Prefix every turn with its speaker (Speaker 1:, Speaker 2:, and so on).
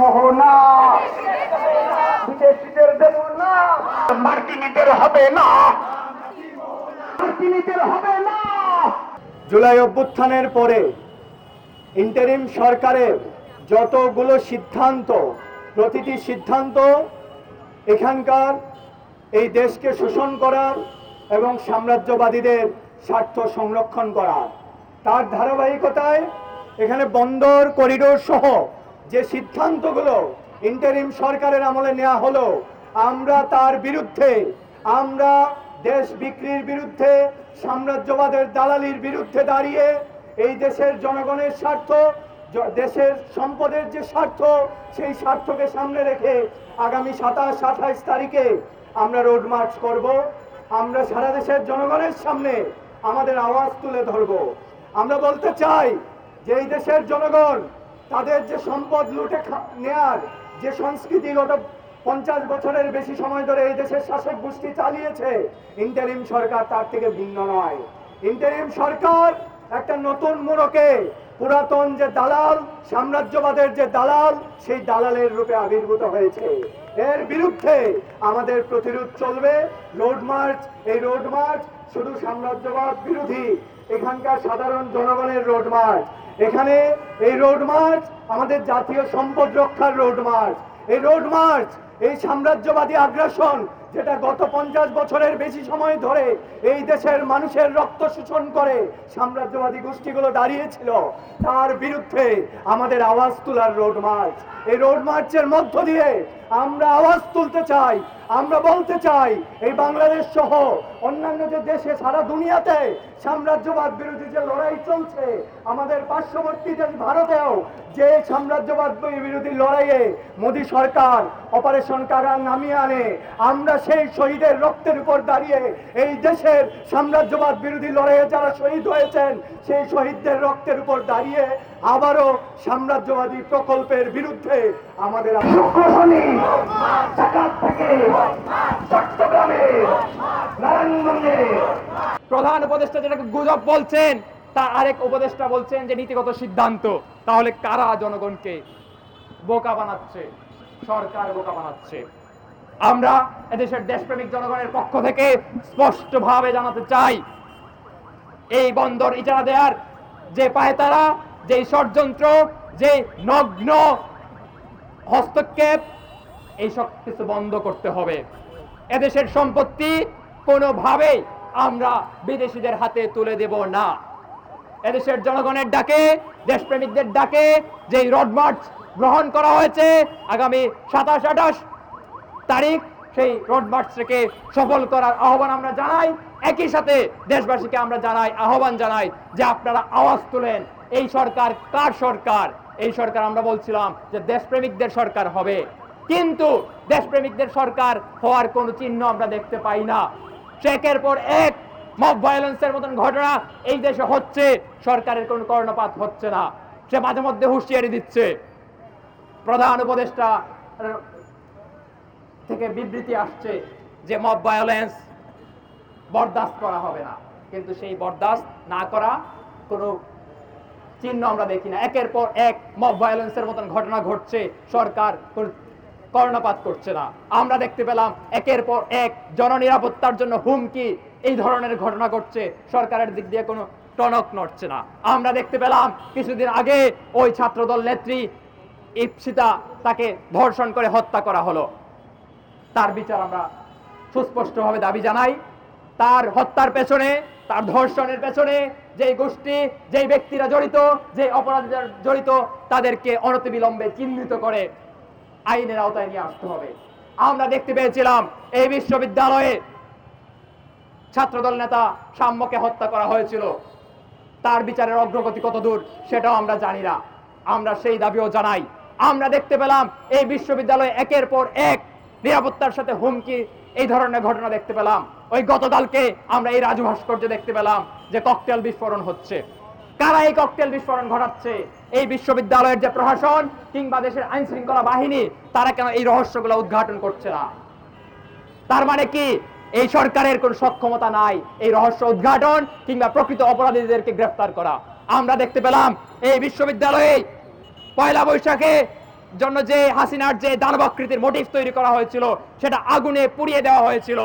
Speaker 1: মোহনা। বিদেশিদের দেব না মার্কিনীদের হবে না। মার্কিনীদের হবে না।
Speaker 2: জুলাই অভ্যুত্থানের পরে ইন্টারিম সরকারের যতগুলো সিদ্ধান্ত, প্রতিটি সিদ্ধান্ত, এখানকার এই দেশকে শোষণ করার এবং সাম্রাজ্যবাদীদের স্বার্থ সংরক্ষণ করার। তার ধারাবাহিকতায় এখানে বন্দর, করিডোর সহ যে সিদ্ধান্তগুলো ইন্টারিম সরকারের আমলে নেওয়া হলো, আমরা তার বিরুদ্ধে, আমরা দেশ বিক্রির বিরুদ্ধে, সাম্রাজ্যবাদের দালালির বিরুদ্ধে দাঁড়িয়ে এই দেশের জনগণের স্বার্থ দেশের সম্পদের যে স্বার্থ, সেই স্বার্থকে সামনে রেখে আগামী সাতাশ আঠাইশ তারিখে আমরা রোড মার্চ করব। আমরা সারা দেশের জনগণের সামনে আমাদের আওয়াজ তুলে ধরব। আমরা বলতে চাই যে এই দেশের জনগণ তাদের যে সম্পদ লুটে নেয়ার যে সংস্কৃতিগত পঞ্চাশ বছরের বেশি সময় ধরে এই দেশের শাসক গোষ্ঠী চালিয়েছে ইন্টারিম সরকার তার থেকে ভিন্ন নয়। ইন্টারিম সরকার একটা নতুন মোড়কে পুরাতন যে দালাল, সাম্রাজ্যবাদের যে দালাল, সেই দালালের রূপে আবির্ভূত হয়েছে। এর বিরুদ্ধে আমাদের প্রতিরোধ চলবে। রোড মার্চ এই রোড মার্চ শুধু সাম্রাজ্যবাদ বিরোধী, এখানকার সাধারণ জনগণের রোড মার্চ এখানে এই রোড মার্চ, আমাদের জাতীয় সম্পদ রক্ষার রোড মার্চ। এই রোড মার্চ, এই সাম্রাজ্যবাদী আগ্রাসন, যেটা গত পঞ্চাশ বছরের বেশি সময় ধরে এই দেশের মানুষের রক্ত শোষণ করে সাম্রাজ্যবাদী গোষ্ঠীগুলো দাঁড়িয়েছিল, তার বিরুদ্ধে আমাদের আওয়াজ তোলার রোড মার্চ। এই রোড মার্চের মধ্য দিয়ে আমরা আওয়াজ তুলতে চাই, আমরা বলতে চাই, এই বাংলাদেশ সহ অন্যান্য যে দেশে, সারা দুনিয়াতে সাম্রাজ্যবাদ বিরোধী যে লড়াই চলছে, আমাদের পার্শ্ববর্তী দেশ ভারতেও যে সাম্রাজ্যবাদ বিরোধী লড়াইয়ে মোদী সরকার অপারেশন কারা নামিয়ে আনে, আমরা সেই শহীদের রক্তের উপর দাঁড়িয়ে এই দেশের সাম্রাজ্যবাদ বিরোধী লড়াইয়ে যারা শহীদ হয়েছেন, সেই শহীদদের রক্তের উপর দাঁড়িয়ে আবারও সাম্রাজ্যবাদী প্রকল্পের বিরুদ্ধে আমাদের
Speaker 1: শুক্র থেকে চট্টগ্রামে, নারায়ণগঞ্জে।
Speaker 3: প্রধান উপদেষ্টা যেটাকে গুজব বলছেন তার আরেক উপদেষ্টা বলছেন যে নীতিগত সিদ্ধান্ত। তাহলে কারা জনগণকে বোকা বানাচ্ছে? সরকার বোকা বানাচ্ছে। আমরা এদেশের দেশপ্রেমিক জনগণের পক্ষ থেকে স্পষ্টভাবে জানাতে চাই, এই বন্দর ইজারা দেওয়ার যে পায়তারা যে ষড়যন্ত্র, যে নগ্ন হস্তক্ষেপ এই সব কিছু বন্ধ করতে হবে। এদেশের সম্পত্তি কোনোভাবেই আমরা বিদেশিদের হাতে তুলে দেব না। এদেশের জনগণের ডাকে, দেশপ্রেমিকদের ডাকে যে রোড মার্চ গ্রহণ করা হয়েছে আগামী সাতাশ আঠাশ তারিখ, সেই রোড মার্চটাকে সফল করার আহ্বান আমরা জানাই। একই সাথে দেশবাসীকে আমরা জানাই, আহ্বান জানাই যে আপনারা আওয়াজ তুলেন, এই সরকার কার সরকার? এই সরকার আমরা বলছিলাম যে দেশপ্রেমিকদের সরকার হবে। কিন্তু দেশপ্রেমিকদের সরকার হওয়ার কোনো চিহ্ন আমরা দেখতে পাই না। সে একের পর এক মব ভায়োলেন্সের মতন ঘটনা এই দেশে হচ্ছে। সরকারের কোনো কর্ণপাত হচ্ছে না। সে মাঝে মধ্যে হুঁশিয়ারি দিচ্ছে। প্রধান উপদেষ্টা থেকে বিবৃতি আসছে যে মব ভায়োলেন্স বরদাস্ত করা হবে না। কিন্তু সেই বরদাস্ত না করা কোনো চিহ্ন আমরা দেখি না। একের পর এক মব ভায়োলেন্সের মতন ঘটনা ঘটছে। সরকার কর্ণপাত করছে না। আমরা দেখতে পেলাম একের পর এক জননিরাপত্তার জন্য হুমকি। এই ধরনের ঘটনা ঘটছে। সরকারের দিক দিয়ে কোনো টনক নড়ছে না। আমরা দেখতে পেলাম কিছুদিন আগে ওই ছাত্রদল নেত্রী ইপসিতা তাকে ধর্ষণ করে হত্যা করা হলো। তার বিচার আমরা সুস্পষ্টভাবে দাবি জানাই। তার হত্যার পেছনে, তার ধর্ষণের পেছনে যেই গোষ্ঠী, যেই ব্যক্তিরা জড়িত যে অপরাধীরা জড়িত, তাদেরকে অনতিবিলম্বে চিহ্নিত করে আইনের আওতায় নিয়ে আসতে হবে। আমরা দেখতে পেয়েছিলাম, এই বিশ্ববিদ্যালয়ে ছাত্রদল নেতা সাম্যকে হত্যা করা হয়েছিল। তার বিচারের অগ্রগতি কত দূর, সেটাও আমরা জানি না। আমরা সেই দাবিও জানাই। আমরা দেখতে পেলাম, এই বিশ্ববিদ্যালয়ে একের পর এক নিরাপত্তার সাথে হুমকি, এই ধরনের ঘটনা দেখতে পেলাম। ওই গতকালকে আমরা এই রাজু ভাস্কর্যে দেখতে পেলাম যে ককটেল বিস্ফোরণ হচ্ছে। কারা এই ককটেল বিস্ফোরণ ঘটাচ্ছে? এই বিশ্ববিদ্যালয়ের যে প্রশাসন কিংবা দেশের আইন শৃঙ্খলা বাহিনী, তারা কেন এই রহস্যগুলো উদ্ঘাটন করছে না? তার মানে কি? এই সরকারের কোন সক্ষমতা নাই এই রহস্য উদ্ঘাটন কিংবা প্রকৃত অপরাধীদেরকে গ্রেফতার করা। আমরা দেখতে পেলাম এই বিশ্ববিদ্যালয়ে পয়লা বৈশাখে জন্য যে হাসিনার যে দানবাকৃতির মোটিভ তৈরি করা হয়েছিল, সেটা আগুনে পুড়িয়ে দেওয়া হয়েছিল।